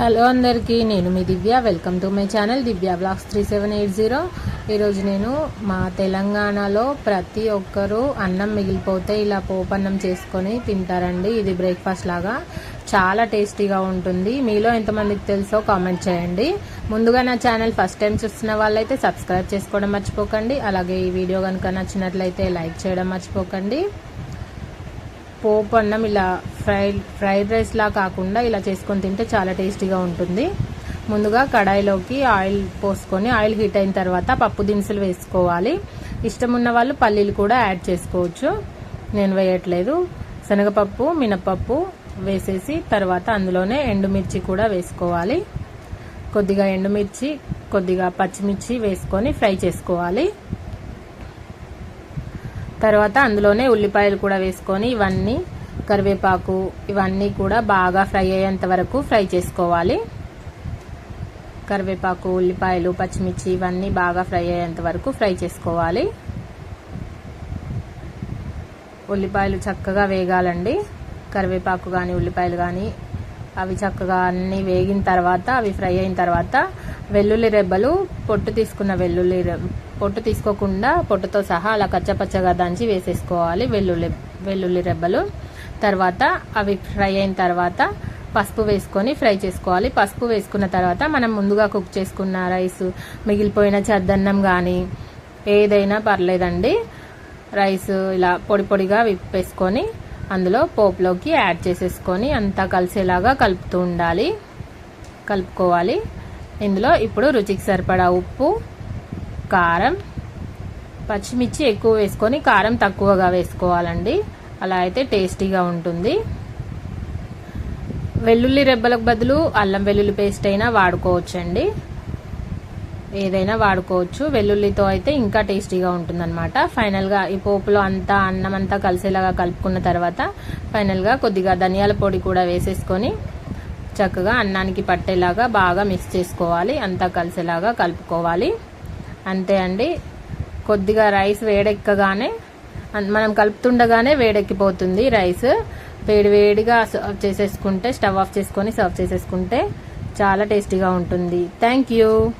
Hello అందరికీ నేను మీ Divya. Welcome to my channel Divya blogs three seven eight zero. ఈరోజు నేను మా తెలంగాణలో ప్రతి ఒక్కరూ అన్నం మిగిలిపోతే ఇలా పోపన్నం చేసుకొని తింటారండి. ఇది బ్రేక్ఫాస్ట్ లాగా. చాలా టేస్టీగా ఉంటుంది. మీలో ఎంతమందికి తెలుసో కామెంట్ చేయండి. ముందుగా నా ఛానల్ ఫస్ట్ టైం చూస్తున్న వాళ్ళైతే సబ్స్క్రైబ్ చేసుకోవడం మర్చిపోకండి. అలాగే ఈ వీడియో కనుక నచ్చినట్లయితే లైక్ చేయడం మర్చిపోకండి. పోపు అన్నం ఇలా ఫ్రైడ్ ఫ్రైడ్ రైస్లా కాకుండా ఇలా చేసుకొని తింటే చాలా టేస్టీగా ఉంటుంది. ముందుగా కడాయిలోకి ఆయిల్ పోసుకొని ఆయిల్ హీట్ అయిన తర్వాత పప్పు దినుసులు వేసుకోవాలి. ఇష్టం ఉన్న వాళ్ళు పల్లీలు కూడా యాడ్ చేసుకోవచ్చు. నేను వేయట్లేదు. శనగపప్పు మినపప్పు వేసేసి తర్వాత అందులోనే ఎండుమిర్చి కూడా వేసుకోవాలి. కొద్దిగా ఎండుమిర్చి కొద్దిగా పచ్చిమిర్చి వేసుకొని ఫ్రై చేసుకోవాలి. తర్వాత అందులోనే ఉల్లిపాయలు కూడా వేసుకొని ఇవన్నీ కరివేపాకు ఇవన్నీ కూడా బాగా ఫ్రై అయ్యేంత వరకు ఫ్రై చేసుకోవాలి. కరివేపాకు ఉల్లిపాయలు పచ్చిమిర్చి ఇవన్నీ బాగా ఫ్రై అయ్యేంత వరకు ఫ్రై చేసుకోవాలి. ఉల్లిపాయలు చక్కగా వేగాలండి. కరివేపాకు కానీ ఉల్లిపాయలు కానీ అవి చక్కగా అన్నీ వేగిన తర్వాత అవి ఫ్రై అయిన తర్వాత వెల్లుల్లి రెబ్బలు పొట్టు తీసుకున్న వెల్లుల్లి పొట్టు తీసుకోకుండా పొట్టుతో సహా అలా కచ్చపచ్చగా దంచి వేసేసుకోవాలి వెల్లుల్లి వెల్లుల్లి రెబ్బలు. తర్వాత అవి ఫ్రై అయిన తర్వాత పసుపు వేసుకొని ఫ్రై చేసుకోవాలి. పసుపు వేసుకున్న తర్వాత మనం ముందుగా కుక్ చేసుకున్న రైస్ మిగిలిపోయిన చద్దన్నం కానీ ఏదైనా పర్లేదండి. రైస్ ఇలా పొడి పొడిగా విప్పేసుకొని అందులో పోపులోకి యాడ్ చేసేసుకొని అంతా కలిసేలాగా కలుపుతూ ఉండాలి. కలుపుకోవాలి. ఇందులో ఇప్పుడు రుచికి సరిపడా ఉప్పు కారం. పచ్చిమిర్చి ఎక్కువ వేసుకొని కారం తక్కువగా వేసుకోవాలండి. అలా అయితే టేస్టీగా ఉంటుంది. వెల్లుల్లి రెబ్బలకు బదులు అల్లం వెల్లుల్లి పేస్ట్ అయినా వాడుకోవచ్చండి. ఏదైనా వాడుకోవచ్చు. వెల్లుల్లితో అయితే ఇంకా టేస్టీగా ఉంటుందన్నమాట. ఫైనల్గా ఈ పోపులో అంతా అన్నం అంతా కలిసేలాగా కలుపుకున్న తర్వాత ఫైనల్గా కొద్దిగా ధనియాల పొడి కూడా వేసేసుకొని చక్కగా అన్నానికి పట్టేలాగా బాగా మిక్స్ చేసుకోవాలి. అంతా కలిసేలాగా కలుపుకోవాలి. అంతే అండి. కొద్దిగా రైస్ వేడెక్కగానే మనం కలుపుతుండగానే వేడెక్కిపోతుంది రైస్. వేడి వేడిగా సర్వ్ చేసేసుకుంటే స్టవ్ ఆఫ్ చేసుకొని సర్వ్ చేసేసుకుంటే చాలా టేస్టీగా ఉంటుంది. Thank you.